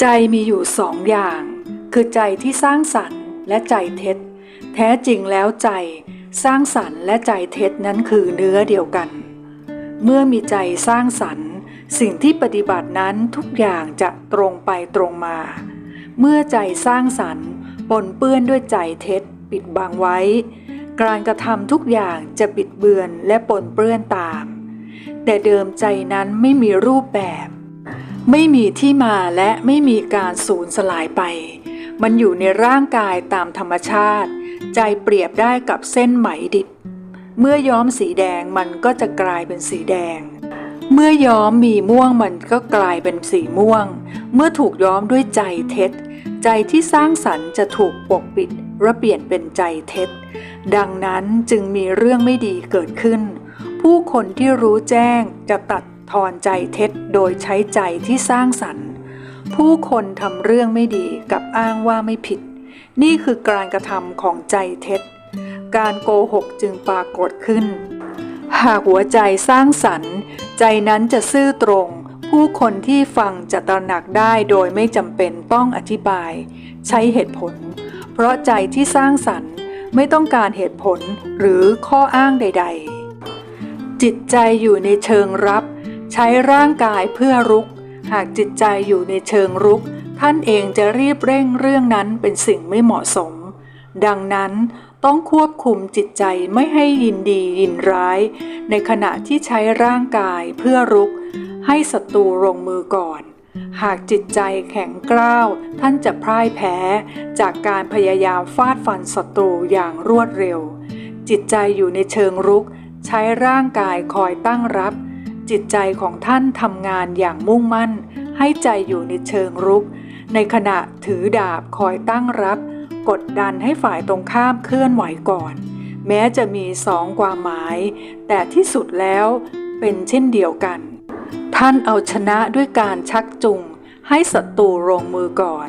ใจมีอยู่สองอย่าง คือใจที่สร้างสรรค์และใจเท็จ แท้จริงแล้วใจสร้างสรรค์และใจเท็จนั้นคือเนื้อเดียวกัน เมื่อมีใจสร้างสรรค์ สิ่งที่ปฏิบัตินั้นทุกอย่างจะตรงไปตรงมา เมื่อใจสร้างสรรค์ปนเปื้อนด้วยใจเท็จ ปิดบังไว้ การกระทำทุกอย่างจะบิดเบือนและปนเปื้อนตาม แต่เดิมใจนั้นไม่มีรูปแบบ ไม่มีที่มาและไม่มีการสูญสลายไป มันอยู่ในร่างกายตามธรรมชาติ ใจเปรียบได้กับเส้นไหมดิบ เมื่อย้อมสีแดงมันก็จะกลายเป็นสีแดง เมื่อย้อมมีม่วงมันก็กลายเป็นสีม่วง เมื่อถูกย้อมด้วยใจเท็จ ใจที่สร้างสรรค์จะถูกปกปิดและเปลี่ยนเป็นใจเท็จ ดังนั้นจึงมีเรื่องไม่ดีเกิดขึ้น ผู้คนที่รู้แจ้งจะตัด ทอนใจเท็จโดยใช้ใจที่สร้างสรรค์ ผู้คนทำเรื่องไม่ดีกับอ้างว่าไม่ผิด นี่คือการกระทำของใจเท็จ การโกหกจึงปรากฏขึ้น หากหัวใจสร้างสรรค์ ใจนั้นจะซื่อตรง ผู้คนที่ฟังจะตระหนักได้โดยไม่จำเป็นต้องอธิบาย ใช้เหตุผล เพราะใจที่สร้างสรรค์ไม่ต้องการเหตุผลหรือข้ออ้างใด ๆ จิตใจอยู่ในเชิงรับ ใช้ร่างกายเพื่อรุก หากจิตใจอยู่ในเชิงรุก ท่านเองจะรีบเร่งเรื่องนั้นเป็นสิ่งไม่เหมาะสม ดังนั้นต้องควบคุมจิตใจไม่ให้ยินดียินร้าย ในขณะที่ใช้ร่างกายเพื่อรุก ให้ศัตรูลงมือก่อน หากจิตใจแข็งกร้าว ท่านจะพ่ายแพ้ จากการพยายามฟาดฟันศัตรูอย่างรวดเร็ว จิตใจอยู่ในเชิงรุก ใช้ร่างกายคอยตั้งรับ จิตใจของท่านทำงานอย่างมุ่งมั่น ให้ใจอยู่ในเชิงรุก ในขณะถือดาบคอยตั้งรับ กดดันให้ฝ่ายตรงข้ามเคลื่อนไหวก่อน แม้จะมีสองความหมาย แต่ที่สุดแล้วเป็นเช่นเดียวกัน ท่านเอาชนะด้วยการชักจูงให้ศัตรูลงมือก่อน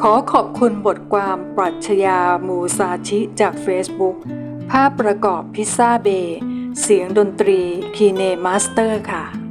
ขอขอบคุณบทความปรัชญามูซาชิจาก Facebook ภาพประกอบพิซซ่าเบย์ เสียงดนตรีคีเนมาสเตอร์ค่ะ